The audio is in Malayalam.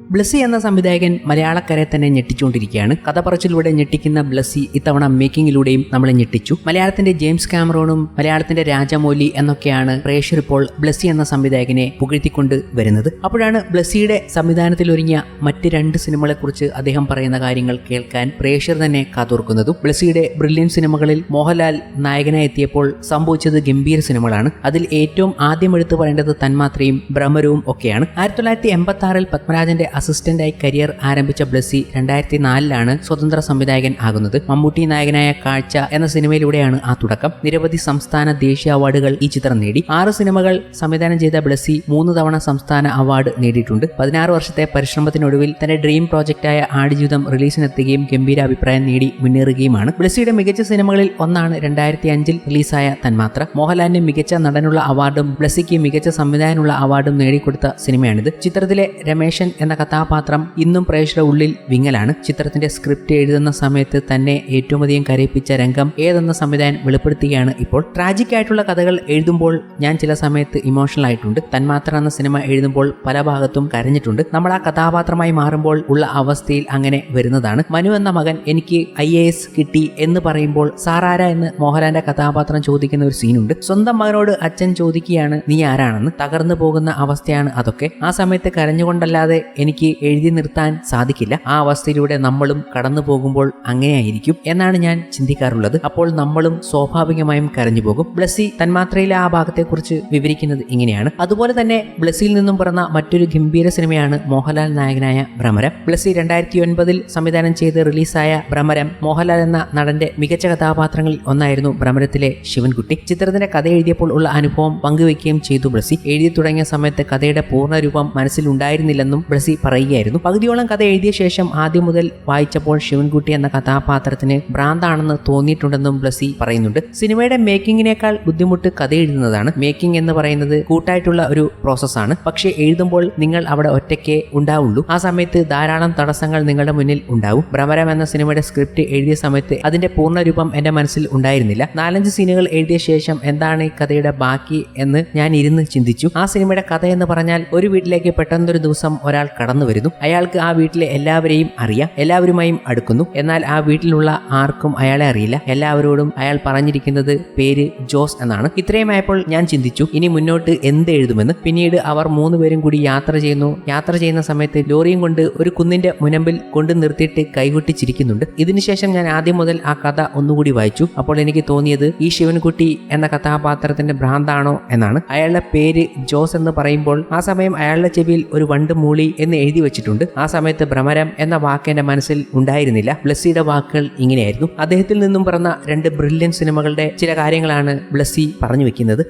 ബ്ലസ്സി എന്ന സംവിധായകൻ മലയാളക്കരെ തന്നെ ഞെട്ടിച്ചുകൊണ്ടിരിക്കുകയാണ്. കഥ പറച്ചിലൂടെ ഞെട്ടിക്കുന്ന ബ്ലസ്സി ഇത്തവണ മേക്കിങ്ങിലൂടെയും നമ്മളെ ഞെട്ടിച്ചു. മലയാളത്തിന്റെ ജെയിംസ് കാമറോണും മലയാളത്തിന്റെ രാജമൗലി എന്നൊക്കെയാണ് പ്രേക്ഷർ ഇപ്പോൾ ബ്ലസ്സി എന്ന സംവിധായകനെ പുകഴ്ത്തിക്കൊണ്ട് വരുന്നത്. അപ്പോഴാണ് ബ്ലസ്സിയുടെ സംവിധാനത്തിലൊരുങ്ങിയ മറ്റ് രണ്ട് സിനിമകളെക്കുറിച്ച് അദ്ദേഹം പറയുന്ന കാര്യങ്ങൾ കേൾക്കാൻ പ്രേക്ഷർ തന്നെ കാതോർക്കുന്നതും. ബ്ലസ്സിയുടെ ബ്രില്യൻ സിനിമകളിൽ മോഹൻലാൽ നായകനായി എത്തിയപ്പോൾ സംഭവിച്ചത് ഗംഭീര സിനിമകളാണ്. അതിൽ ഏറ്റവും ആദ്യം എടുത്തു പറയേണ്ടത് തന്മാത്രയും ഭ്രമരവും ഒക്കെയാണ്. ആയിരത്തി തൊള്ളായിരത്തി എൺപത്തി ആറിൽ പത്മരാജന്റെ അസിസ്റ്റന്റായി കരിയർ ആരംഭിച്ച ബ്ലസ്സി രണ്ടായിരത്തി നാലിലാണ് സ്വതന്ത്ര സംവിധായകൻ ആകുന്നത്. മമ്മൂട്ടി നായകനായ കാഴ്ച എന്ന സിനിമയിലൂടെയാണ് ആ തുടക്കം. നിരവധി സംസ്ഥാന ദേശീയ അവാർഡുകൾ ഈ ചിത്രം നേടി. ആറ് സിനിമകൾ സംവിധാനം ചെയ്ത ബ്ലസ്സി മൂന്ന് തവണ സംസ്ഥാന അവാർഡ് നേടിയിട്ടുണ്ട്. പതിനാറ് വർഷത്തെ പരിശ്രമത്തിനൊടുവിൽ തന്റെ ഡ്രീം പ്രോജക്റ്റായ ആടുജീവിതം റിലീസിനെത്തുകയും ഗംഭീര അഭിപ്രായം നേടി മുന്നേറുകയുമാണ്. ബ്ലസ്സിയുടെ മികച്ച സിനിമകളിൽ ഒന്നാണ് രണ്ടായിരത്തി അഞ്ചിൽ റിലീസായ തന്മാത്ര. മോഹൻലാലിന് മികച്ച നടനുള്ള അവാർഡും ബ്ലസ്സിക്ക് മികച്ച സംവിധാനമുള്ള അവാർഡും നേടിക്കൊടുത്ത സിനിമയാണിത്. ചിത്രത്തിലെ രമേശൻ എന്ന കഥാപാത്രം ഇന്നും പ്രേക്ഷക ഉള്ളിൽ വിങ്ങലാണ്. ചിത്രത്തിന്റെ സ്ക്രിപ്റ്റ് എഴുതുന്ന സമയത്ത് തന്നെ ഏറ്റവും അധികം കരയിപ്പിച്ച രംഗം ഏതെന്ന സംവിധാനം വെളിപ്പെടുത്തുകയാണ് ഇപ്പോൾ. ട്രാജിക് ആയിട്ടുള്ള കഥകൾ എഴുതുമ്പോൾ ഞാൻ ചില സമയത്ത് ഇമോഷണൽ ആയിട്ടുണ്ട്. തന്മാത്ര എന്ന സിനിമ എഴുതുമ്പോൾ പല ഭാഗത്തും കരഞ്ഞിട്ടുണ്ട്. നമ്മൾ ആ കഥാപാത്രമായി മാറുമ്പോൾ ഉള്ള അവസ്ഥയിൽ അങ്ങനെ വരുന്നതാണ്. മനു എന്ന മകൻ എനിക്ക് ഐ എ എസ് കിട്ടി എന്ന് പറയുമ്പോൾ സാറാര എന്ന് മോഹൻലാലിന്റെ കഥാപാത്രം ചോദിക്കുന്ന ഒരു സീനുണ്ട്. സ്വന്തം മകനോട് അച്ഛൻ ചോദിക്കുകയാണ് നീ ആരാണെന്ന്? തകർന്നു പോകുന്ന അവസ്ഥയാണ് അതൊക്കെ. ആ സമയത്ത് കരഞ്ഞുകൊണ്ടല്ലാതെ എനിക്ക് എഴുതി നിർത്താൻ സാധിക്കില്ല. ആ അവസ്ഥയിലൂടെ നമ്മളും കടന്നു പോകുമ്പോൾ അങ്ങനെയായിരിക്കും എന്നാണ് ഞാൻ ചിന്തിക്കാറുള്ളത്. അപ്പോൾ നമ്മളും സ്വാഭാവികമായും കരഞ്ഞു പോകും. ബ്ലസ്സി തന്മാത്രയിലെ ആ ഭാഗത്തെക്കുറിച്ച് വിവരിക്കുന്നത് ഇങ്ങനെയാണ്. അതുപോലെ തന്നെ ബ്ലസ്സിയിൽ നിന്നും പിറന്ന മറ്റൊരു ഗംഭീര സിനിമയാണ് മോഹൻലാൽ നായകനായ ഭ്രമരം. ബ്ലസ്സി രണ്ടായിരത്തി ഒൻപതിൽ സംവിധാനം ചെയ്ത് റിലീസായ ഭ്രമരം മോഹൻലാൽ എന്ന നടന്റെ മികച്ച കഥാപാത്രങ്ങളിൽ ഒന്നായിരുന്നു ഭ്രമരത്തിലെ ശിവൻകുട്ടി. ചിത്രത്തിന്റെ കഥ എഴുതിയപ്പോൾ ഉള്ള അനുഭവം പങ്കുവെക്കുകയും ചെയ്തു ബ്ലസ്സി. എഴുതി തുടങ്ങിയ സമയത്ത് കഥയുടെ പൂർണ രൂപം മനസ്സിലുണ്ടായിരുന്നില്ലെന്നും ബ്ലസ്സി പറയുകയായിരുന്നു. പകുതിയോളം കഥ എഴുതിയ ശേഷം ആദ്യം മുതൽ വായിച്ചപ്പോൾ ശിവൻകുട്ടി എന്ന കഥാപാത്രത്തിന് ഭ്രാന്താണെന്ന് തോന്നിയിട്ടുണ്ടെന്നും ബ്ലസി പറയുന്നുണ്ട്. സിനിമയുടെ മേക്കിങ്ങിനേക്കാൾ ബുദ്ധിമുട്ട് കഥ എഴുതുന്നതാണ്. മേക്കിംഗ് എന്ന് പറയുന്നത് കൂട്ടായിട്ടുള്ള ഒരു പ്രോസസ്സാണ്. പക്ഷേ എഴുതുമ്പോൾ നിങ്ങൾ അവിടെ ഒറ്റയ്ക്കേ ഉണ്ടാവുള്ളൂ. ആ സമയത്ത് ധാരാളം തടസ്സങ്ങൾ നിങ്ങളുടെ മുന്നിൽ ഉണ്ടാവും. ഭ്രമരം എന്ന സിനിമയുടെ സ്ക്രിപ്റ്റ് എഴുതിയ സമയത്ത് അതിന്റെ പൂർണരൂപം എന്റെ മനസ്സിൽ ഉണ്ടായിരുന്നില്ല. നാലഞ്ച് സീനുകൾ എഴുതിയ ശേഷം എന്താണ് ഈ കഥയുടെ ബാക്കി എന്ന് ഞാൻ ഇരുന്ന് ചിന്തിച്ചു. ആ സിനിമയുടെ കഥ എന്ന് പറഞ്ഞാൽ ഒരു വീട്ടിലേക്ക് പെട്ടെന്നൊരു ദിവസം ഒരാൾ കടന്നു വരുന്നു. അയാൾക്ക് ആ വീട്ടിലെ എല്ലാവരെയും അറിയാം. എല്ലാവരുമായും അടുക്കുന്നു. എന്നാൽ ആ വീട്ടിലുള്ള ആർക്കും അയാളെ അറിയില്ല. എല്ലാവരോടും അയാൾ പറഞ്ഞിരിക്കുന്നത് പേര് ജോസ് എന്നാണ്. ഇത്രയുമായപ്പോൾ ഞാൻ ചിന്തിച്ചു ഇനി മുന്നോട്ട് എന്ത് എഴുതുമെന്ന്. പിന്നീട് അവർ മൂന്നുപേരും കൂടി യാത്ര ചെയ്യുന്നു. യാത്ര ചെയ്യുന്ന സമയത്ത് ലോറിയും കൊണ്ട് ഒരു കുന്നിന്റെ മുനമ്പിൽ കൊണ്ട് നിർത്തിയിട്ട് കൈകൊട്ടിച്ചിരിക്കുന്നുണ്ട്. ഇതിനുശേഷം ഞാൻ ആദ്യം മുതൽ ആ കഥ ഒന്നുകൂടി വായിച്ചു. അപ്പോൾ എനിക്ക് തോന്നിയത് ഈ ശിവൻകുട്ടി എന്ന കഥാപാത്രത്തിന്റെ ഭ്രാന്താണോ എന്നാണ്. അയാളുടെ പേര് ജോസ് എന്ന് പറയുമ്പോൾ ആ സമയം അയാളുടെ ചെവിയിൽ ഒരു വണ്ട് മൂളി എന്ന് എഴുതി വെച്ചിട്ടുണ്ട്. ആ സമയത്ത് ഭ്രമരം എന്ന വാക്ക് എന്റെ മനസ്സിൽ ഉണ്ടായിരുന്നില്ല. ബ്ലസ്സിയുടെ വാക്കുകൾ ഇങ്ങനെയായിരുന്നു. അദ്ദേഹത്തിൽ നിന്നും പിറന്ന രണ്ട് ബ്രില്യൻ സിനിമകളുടെ ചില കാര്യങ്ങളാണ് ബ്ലസ്സി പറഞ്ഞു വെക്കുന്നത്.